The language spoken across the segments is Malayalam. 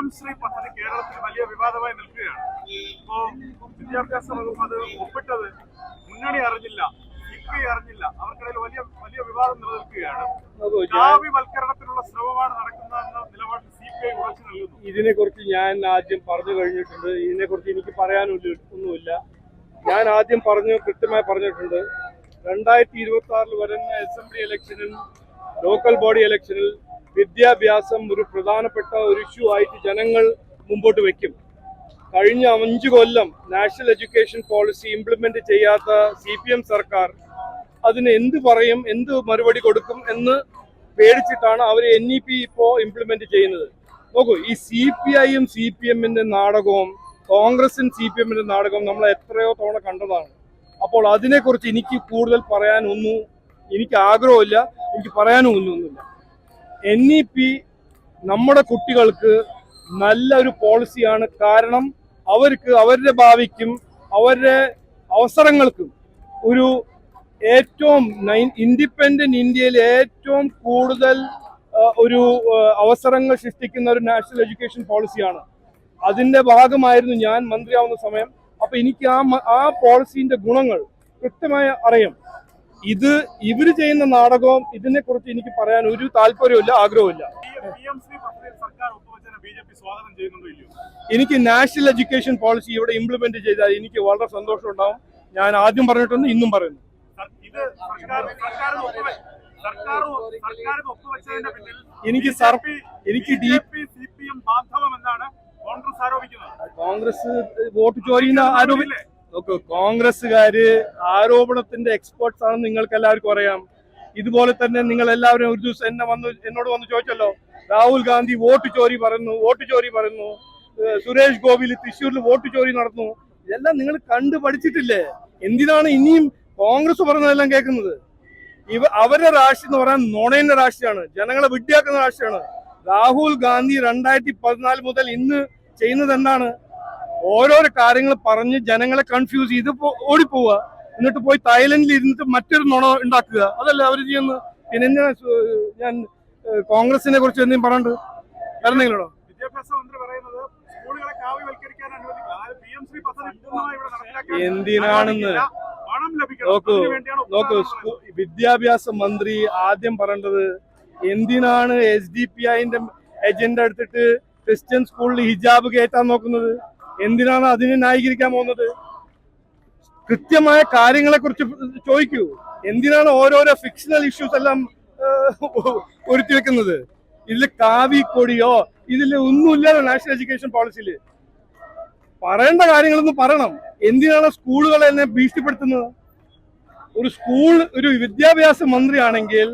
എം ശ്രീ പദ്ധതി കേരളത്തിൽ വലിയ വിവാദമായി നിൽക്കുകയാണ്. ഇപ്പോ വിദ്യാഭ്യാസ വകുപ്പ് അത് ഒപ്പിട്ടത് മുന്നണി അറിഞ്ഞില്ല സി പി ഐ അറിഞ്ഞില്ല. അവർക്കിടയിൽ വലിയ വലിയ വിവാദം നിലനിൽക്കുകയാണ്. ജാതിവൽക്കരണത്തിനുള്ള ശ്രമമാണ് നടക്കുന്നതെന്ന നിലപാടിൽ സി പി ഐ ഉറച്ചു നൽകുന്നു. ഇതിനെക്കുറിച്ച് ഞാൻ ആദ്യം പറഞ്ഞു കഴിഞ്ഞിട്ടുണ്ട്. ഇതിനെക്കുറിച്ച് എനിക്ക് പറയാനൊന്നും ഒന്നുമില്ല. ഞാൻ ആദ്യം പറഞ്ഞു കൃത്യമായി പറഞ്ഞിട്ടുണ്ട്. രണ്ടായിരത്തി ഇരുപത്തി ആറിൽ വരുന്ന അസംബ്ലി ഇലക്ഷനിൽ ലോക്കൽ ബോഡി ഇലക്ഷനിൽ വിദ്യാഭ്യാസം ഒരു പ്രധാനപ്പെട്ട ഒരു ഇഷ്യൂ ആയിട്ട് ജനങ്ങൾ മുമ്പോട്ട് വെക്കും. കഴിഞ്ഞ അഞ്ച് കൊല്ലം നാഷണൽ എഡ്യൂക്കേഷൻ പോളിസി ഇംപ്ലിമെന്റ് ചെയ്യാത്ത സി പി എം സർക്കാർ അതിന് എന്ത് പറയും എന്ത് മറുപടി കൊടുക്കും എന്ന് പേടിച്ചിട്ടാണ് അവർ എൻ ഇ പി ഇപ്പോൾ ഇംപ്ലിമെന്റ് ചെയ്യുന്നത്. നോക്കൂ ഈ സി പി ഐയും സി പി എമ്മിന്റെ നാടകവും കോൺഗ്രസും സി പി എമ്മിന്റെ നാടകവും നമ്മൾ എത്രയോ തവണ കണ്ടതാണ്. അപ്പോൾ അതിനെക്കുറിച്ച് എനിക്ക് കൂടുതൽ പറയാനൊന്നും എനിക്ക് ആഗ്രഹമില്ല എനിക്ക് പറയാനും ഒന്നുമില്ല. എൻ ഇ പി നമ്മുടെ കുട്ടികൾക്ക് നല്ല ഒരു പോളിസിയാണ് കാരണം അവർക്ക് അവരുടെ ഭാവിക്കും അവരുടെ അവസരങ്ങൾക്കും ഒരു ഏറ്റവും ഇൻഡിപെൻഡന്റ് ഇന്ത്യയിൽ ഏറ്റവും കൂടുതൽ ഒരു അവസരങ്ങൾ സൃഷ്ടിക്കുന്ന ഒരു നാഷണൽ എഡ്യൂക്കേഷൻ പോളിസിയാണ് അതിന്റെ ഭാഗമായിരുന്നു ഞാൻ മന്ത്രിയാവുന്ന സമയം. അപ്പൊ എനിക്ക് ആ ആ പോളിസിന്റെ ഗുണങ്ങൾ കൃത്യമായി അറിയാം. ഇത് ഇവർ ചെയ്യുന്ന നാടകവും ഇതിനെ കുറിച്ച് എനിക്ക് പറയാൻ ഒരു താല്പര്യമില്ല ആഗ്രഹമില്ല എനിക്ക് നാഷണൽ എഡ്യൂക്കേഷൻ പോളിസി ഇവിടെ ഇംപ്ലിമെന്റ് ചെയ്താൽ എനിക്ക് വളരെ സന്തോഷം ഉണ്ടാവും ഞാൻ ആദ്യം പറഞ്ഞിട്ടുണ്ട് ഇന്നും പറയുന്നു. എനിക്ക് എനിക്ക് ഡി സി പി എം ബാന്ധവമെന്നാണ് കോൺഗ്രസ് ആരോപിക്കുന്നത്. കോൺഗ്രസ് വോട്ട് ചോദിക്കുന്ന ആരോപി നോക്കൂ കോൺഗ്രസ്സുകാര് ആരോപണത്തിന്റെ എക്സ്പേർട്സ് ആണെന്ന് നിങ്ങൾക്ക് എല്ലാവർക്കും അറിയാം. ഇതുപോലെ തന്നെ നിങ്ങൾ എല്ലാവരും ഒരു ദിവസം എന്നെ വന്ന് എന്നോട് വന്ന് ചോദിച്ചല്ലോ രാഹുൽ ഗാന്ധി വോട്ട് ചോരി പറയുന്നു വോട്ട് ചോരി പറയുന്നു സുരേഷ് ഗോപിയിൽ തൃശ്ശൂരിൽ വോട്ട് ചോരി നടന്നു. ഇതെല്ലാം നിങ്ങൾ കണ്ടു പഠിച്ചിട്ടില്ലേ? എന്തിനാണ് ഇനിയും കോൺഗ്രസ് പറഞ്ഞതെല്ലാം കേൾക്കുന്നത്? ഇവ അവരുടെ രാഷ്ട്രീയം എന്ന് പറയാൻ നുണയുടെ രാഷ്ട്രീയമാണ് ജനങ്ങളെ വിഡ്ഢിയാക്കുന്ന രാഷ്ട്രീയമാണ് രാഹുൽ ഗാന്ധി രണ്ടായിരത്തി പതിനാല് മുതൽ ഇന്ന് ചെയ്യുന്നത് എന്താണ്? ഓരോരോ കാര്യങ്ങൾ പറഞ്ഞ് ജനങ്ങളെ കൺഫ്യൂസ് ചെയ്ത് ഓടിപ്പോവുക. എന്നിട്ട് പോയി തായ്ലൻഡിൽ ഇരുന്നിട്ട് മറ്റൊരു നുണ ഉണ്ടാക്കുക. അതല്ല അവർ ചെയ്യുന്ന പിന്നെ ഞാൻ കോൺഗ്രസിനെ കുറിച്ച് എന്തെങ്കിലും പറയണ്ട് പറഞ്ഞോ വിദ്യാഭ്യാസ മന്ത്രി പറയുന്നത് സ്കൂളുകളെ കാവ്യവൽക്കരിക്കാൻ എന്തിനാണെന്ന് നോക്കൂ നോക്കൂ വിദ്യാഭ്യാസ മന്ത്രി ആദ്യം പറയേണ്ടത് എന്തിനാണ് എസ് ഡി പി ഐന്റെ എജൻഡ എടുത്തിട്ട് ക്രിസ്ത്യൻ സ്കൂളിൽ ഹിജാബ് കയറ്റാൻ നോക്കുന്നത്? എന്തിനാണ് അതിനെ ന്യായീകരിക്കാൻ പോകുന്നത്? കൃത്യമായ കാര്യങ്ങളെ കുറിച്ച് ചോദിക്കൂ. എന്തിനാണ് ഓരോരോ ഫിക്ഷണൽ ഇഷ്യൂസ് എല്ലാം ഒരുത്തി വെക്കുന്നത്? ഇതിൽ കാവിക്കൊടിയോ ഇതിൽ ഒന്നുമില്ലല്ലോ നാഷണൽ എഡ്യൂക്കേഷൻ പോളിസിയിൽ പറയേണ്ട കാര്യങ്ങളൊന്നും പറയണം. എന്തിനാണ് സ്കൂളുകളെ എന്നെ ഭീഷണിപ്പെടുത്തുന്നത്? ഒരു സ്കൂൾ ഒരു വിദ്യാഭ്യാസ മന്ത്രിയാണെങ്കിൽ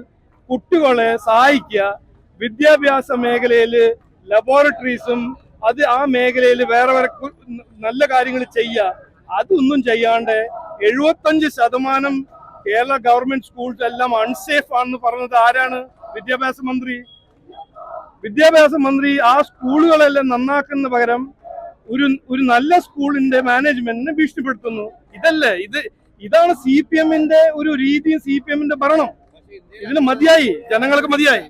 കുട്ടികളെ സഹായിക്കുക വിദ്യാഭ്യാസ മേഖലയിൽ ലബോറട്ടറീസും അത് ആ മേഖലയിൽ വേറെ വേറെ നല്ല കാര്യങ്ങൾ ചെയ്യുക അതൊന്നും ചെയ്യാണ്ട് എഴുപത്തഞ്ച് ശതമാനം കേരള ഗവൺമെന്റ് സ്കൂൾസ് എല്ലാം അൺസേഫ് ആണെന്ന് പറഞ്ഞത് ആരാണ്? വിദ്യാഭ്യാസ മന്ത്രി. വിദ്യാഭ്യാസ മന്ത്രി ആ സ്കൂളുകളെല്ലാം നന്നാക്കുന്ന പകരം ഒരു ഒരു നല്ല സ്കൂളിന്റെ മാനേജ്മെന്റിനെ ഭീഷണിപ്പെടുത്തുന്നു. ഇതല്ലേ? ഇത് ഇതാണ് സി പി എമ്മിന്റെ ഒരു രീതിയും സി പി എമ്മിന്റെ ഭരണം. ഇതിന് മതിയായി. ജനങ്ങൾക്ക് മതിയായി.